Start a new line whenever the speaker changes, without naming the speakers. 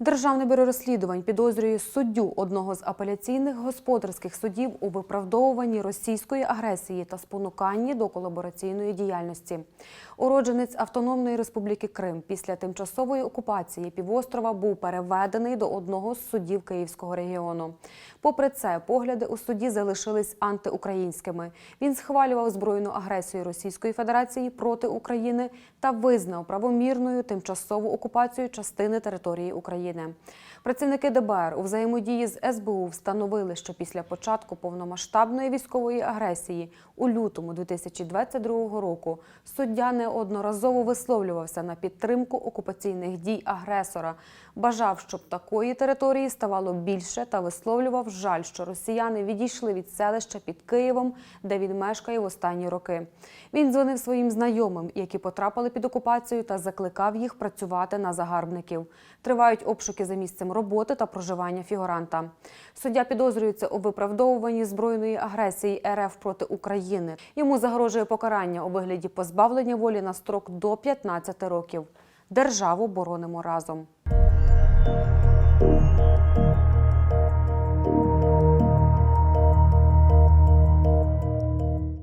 Державне бюро розслідувань підозрює суддю одного з апеляційних господарських судів у виправдовуванні російської агресії та спонуканні до колабораційної діяльності. Уродженець Автономної Республіки Крим після тимчасової окупації півострова був переведений до одного з судів Київського регіону. Попри це, погляди у суді залишились антиукраїнськими. Він схвалював збройну агресію Російської Федерації проти України та визнав правомірною тимчасову окупацію частини території України. Працівники ДБР у взаємодії з СБУ встановили, що після початку повномасштабної військової агресії у лютому 2022 року суддя неодноразово висловлювався на підтримку окупаційних дій агресора, бажав, щоб такої території ставало більше та висловлював жаль, що росіяни відійшли від селища під Києвом, де він мешкає в останні роки. Він дзвонив своїм знайомим, які потрапили під окупацію, та закликав їх працювати на загарбників. Тривають обшуки за місцем роботи та проживання фігуранта. Суддя підозрюється у виправдовуванні збройної агресії РФ проти України. Йому загрожує покарання у вигляді позбавлення волі на строк до 15 років. Державу боронимо разом.